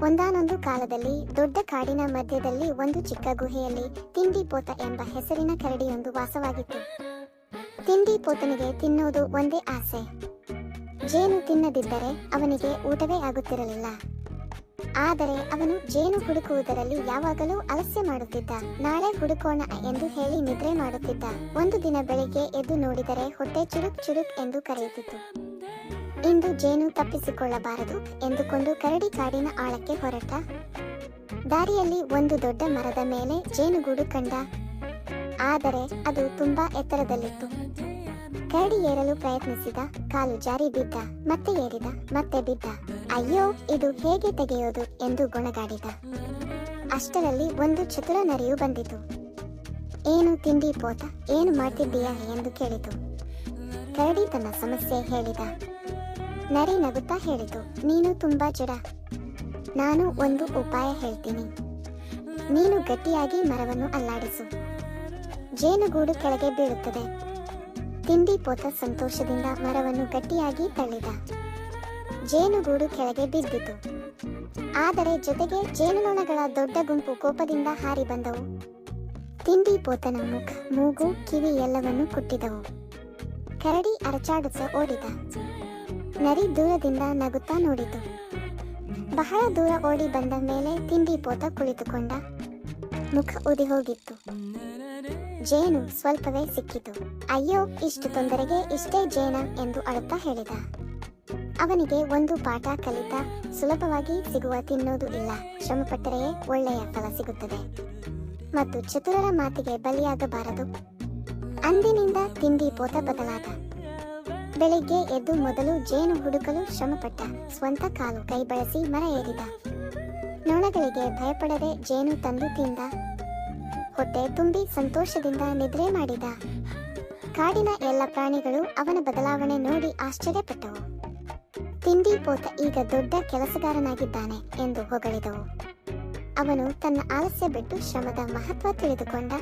ಒಂದಾನೊಂದು ಕಾಲದಲ್ಲಿ, ದೊಡ್ಡ ಕಾಡಿನ ಮಧ್ಯದಲ್ಲಿ ಒಂದು ಚಿಕ್ಕ ಗುಹೆಯಲ್ಲಿ ತಿಂಡಿ ಪೋತ ಎಂಬ ಹೆಸರಿನ ಕರಡಿಯೊಂದು ವಾಸವಾಗಿತ್ತು. ತಿಂಡಿ ಪೋತನಿಗೆ ತಿನ್ನೋದು ಒಂದೇ ಆಸೆ. ಜೇನು ತಿನ್ನದಿದ್ದರೆ ಅವನಿಗೆ ಊಟವೇ ಆಗುತ್ತಿರಲಿಲ್ಲ. ಆದರೆ ಅವನು ಜೇನು ಹುಡುಕುವುದರಲ್ಲಿ ಯಾವಾಗಲೂ ಅಲಸ್ಯ ಮಾಡುತ್ತಿದ್ದ. ನಾಳೆ ಹುಡುಕೋಣ ಎಂದು ಹೇಳಿ ನಿದ್ರೆ ಮಾಡುತ್ತಿದ್ದ. ಒಂದು ದಿನ ಬೆಳಿಗ್ಗೆ ಎದ್ದು ನೋಡಿದರೆ ಹೊಟ್ಟೆ ಚುರುಕ್ ಚುರುಕ್ ಎಂದು ಕರೆಯುತ್ತಿತ್ತು. ಇಂದು ಜೇನು ತಪ್ಪಿಸಿಕೊಳ್ಳಬಾರದು ಎಂದುಕೊಂಡು ಕರಡಿ ಕಾಡಿನ ಆಳಕ್ಕೆ ಹೊರಟ. ದಾರಿಯಲ್ಲಿ ಒಂದು ದೊಡ್ಡ ಮರದ ಮೇಲೆ ಜೇನುಗೂಡು ಕಂಡ. ಆದರೆ ಅದು ತುಂಬಾ ಎತ್ತರದಲ್ಲಿತ್ತು. ಕರಡಿ ಏರಲು ಪ್ರಯತ್ನಿಸಿದ, ಕಾಲು ಜಾರಿ ಬಿದ್ದ, ಮತ್ತೆ ಏರಿದ, ಮತ್ತೆ ಬಿದ್ದ. ಅಯ್ಯೋ, ಇದು ಹೇಗೆ ತೆಗೆಯೋದು ಎಂದು ಗೊಣಗಾಡಿದ. ಅಷ್ಟರಲ್ಲಿ ಒಂದು ಚತುರ ನರಿಯು ಬಂದಿತು. ಏನು ತಿಂಡಿ ಪೋತ, ಏನು ಮಾಡ್ತಿದ್ದೀಯಾ ಎಂದು ಕೇಳಿತು. ಕರಡಿ ತನ್ನ ಸಮಸ್ಯೆ ಹೇಳಿದ. ನರಿ ನಗುತ್ತಾ ಹೇಳಿತು. ನೀನು ತುಂಬಾ ಜಡ. ನಾನು ಒಂದು ಉಪಾಯ ಹೇಳ್ತೀನಿ. ನೀನು ಗಟ್ಟಿಯಾಗಿ ಮರವನ್ನು ಅಲ್ಲಾಡಿಸು. ಜೇನುಗೂಡು ಕೆಳಗೆ ಬೀಳುತ್ತದೆ. ತಿಂಡಿ ಪೋತ ಸಂತೋಷದಿಂದ ಮರವನ್ನು ಗಟ್ಟಿಯಾಗಿ ತಳ್ಳಿದ. ಜೇನುಗೂಡು ಕೆಳಗೆ ಬಿದ್ದಿತು. ಆದರೆ ಜೊತೆಗೆ ಜೇನುನೊಣಗಳ ದೊಡ್ಡ ಗುಂಪು ಕೋಪದಿಂದ ಹಾರಿ ಬಂದವು. ತಿಂಡಿ ಪೋತನ ಮುಖ, ಮೂಗು, ಕಿವಿ ಎಲ್ಲವನ್ನು ಕುಟ್ಟಿದವು. ಕರಡಿ ಅರಚಾಡುತ್ತ ಓಡಿದ. ನರಿ ದೂರದಿಂದ ನಗುತ್ತಾ ನೋಡಿತು. ಬಹಳ ದೂರ ಓಡಿ ಬಂದ ಮೇಲೆ ತಿಂಡಿ ಪೋತ ಕುಳಿತುಕೊಂಡ. ಮುಖ ಉದಿ ಹೋಗಿತ್ತು. ಜೇನು ಸ್ವಲ್ಪವೇ ಸಿಕ್ಕಿತು. ಅಯ್ಯೋ, ಇಷ್ಟು ತೊಂದರೆಗೆ ಇಷ್ಟೇ ಜೇನ ಎಂದು ಅಳುತ್ತಾ ಹೇಳಿದ. ಅವನಿಗೆ ಒಂದು ಪಾಠ ಕಲಿತ ಸುಲಭವಾಗಿ ಸಿಗುವ ತಿನ್ನೋದು ಇಲ್ಲ. ಶ್ರಮಪಟ್ಟರೆಯೇ ಒಳ್ಳೆಯ ಫಲ ಸಿಗುತ್ತದೆ. ಮತ್ತು ಚತುರರ ಮಾತಿಗೆ ಬಲಿಯಾಗಬಾರದು. ಅಂದಿನಿಂದ ತಿಂಡಿ ಪೋತ ಬದಲಾದ. ಬೆಳಿಗ್ಗೆ ಎದ್ದು ಮೊದಲು ಜೇನು ಹುಡುಕಲು ಶ್ರಮಪಟ್ಟ. ಸ್ವಂತ ಕಾಲು ಕೈ ಬಳಸಿ ಮರ ಏರಿದ. ನೊಣಗಳಿಗೆ ಭಯಪಡದೆ ಜೇನು ತಂದು ತಿಂದ. ಹೊಟ್ಟೆ ತುಂಬಿ ಸಂತೋಷದಿಂದ ನಿದ್ರೆ ಮಾಡಿದ. ಕಾಡಿನ ಎಲ್ಲ ಪ್ರಾಣಿಗಳು ಅವನ ಬದಲಾವಣೆ ನೋಡಿ ಆಶ್ಚರ್ಯಪಟ್ಟವು. ತಿಂಡಿ ಪೋತ ಈಗ ದೊಡ್ಡ ಕೆಲಸಗಾರನಾಗಿದ್ದಾನೆ ಎಂದು ಹೊಗಳಿದವು. ಅವನು ತನ್ನ ಆಲಸ್ಯ ಬಿಟ್ಟು ಶ್ರಮದ ಮಹತ್ವ ತಿಳಿದುಕೊಂಡ.